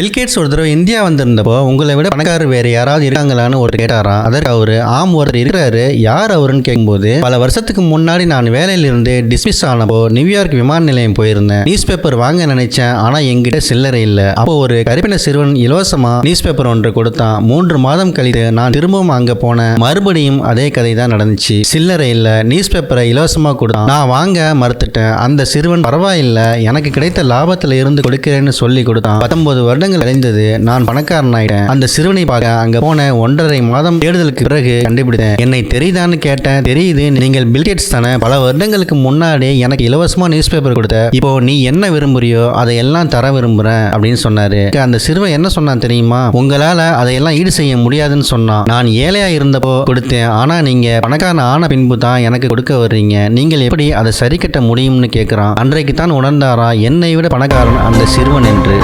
Bill Gates ஒரு தடவை India வந்திருந்தப்போ உங்களை விட பணக்காரர் வேற யாராவது இருக்காங்களான்னு ஒரு கேட்டாராம் அதற்கு அவரு ஆம் ஒருத்தர் இருக்கிறாரு. யார் அவருன்னு கேட்கும்போது பல வருஷத்துக்கு முன்னாடி நான் வேலையில இருந்து டிஸ்மிஸ் ஆனப்போ நியூயார்க் விமான நிலையம் போயிருந்தேன். நியூஸ் பேப்பர் வாங்க நினைச்சேன். ஆனா எங்கிட்ட சில்லறை இல்ல. அப்போ ஒரு கருப்பின சிறுவன் இலவசமா நியூஸ் பேப்பர் ஒன்று கொடுத்தான். மூன்று மாதம் கழித்து நான் திரும்பவும் அங்க போனேன். மறுபடியும் அதே கதை தான் நடந்துச்சு. சில்லறை இல்ல நியூஸ் பேப்பரை இலவசமா கொடுத்தான். நான் வாங்க மறுத்துட்டேன். அந்த சிறுவன் பரவாயில்ல எனக்கு கிடைத்த லாபத்துல இருந்து கொடுக்கிறேன்னு சொல்லி கொடுத்தான். பத்தொன்பது வருடம் வருடங்கள் அடைந்தது. நான் பணக்காரன் ஆயிட்டேன் அந்த சிறுவனை பார்க்க அங்க போன ஒன்றரை மாதம் தேடுதலுக்கு பிறகு கண்டுபிடித்தேன். என்னை தெரியுதான்னு கேட்டேன் தெரியுது. நீங்கள் பில்கேட்ஸ் தானே? பல வருடங்களுக்கு முன்னாடி எனக்கு இலவசமா நியூஸ் பேப்பர் கொடுத்த இப்போ நீ என்ன விரும்புறியோ அதையெல்லாம் தர விரும்புறேன் அப்படின்னு சொன்னாரு. அந்த சிறுவன் என்ன சொன்னான் தெரியுமா? உங்களால அதையெல்லாம் ஈடு செய்ய முடியாதுன்னு சொன்னான். நான் ஏழையா இருந்தப்போ கொடுத்தேன். ஆனா நீங்க பணக்காரன் ஆன பின்பு தான் எனக்கு கொடுக்க வர்றீங்க. நீங்கள் எப்படி அதை சரி கட்ட முடியும்னு கேட்கிறான் அன்றைக்கு தான் உணர்ந்தாரா? என்னை விட பணக்காரன் அந்த சிறுவன் என்று.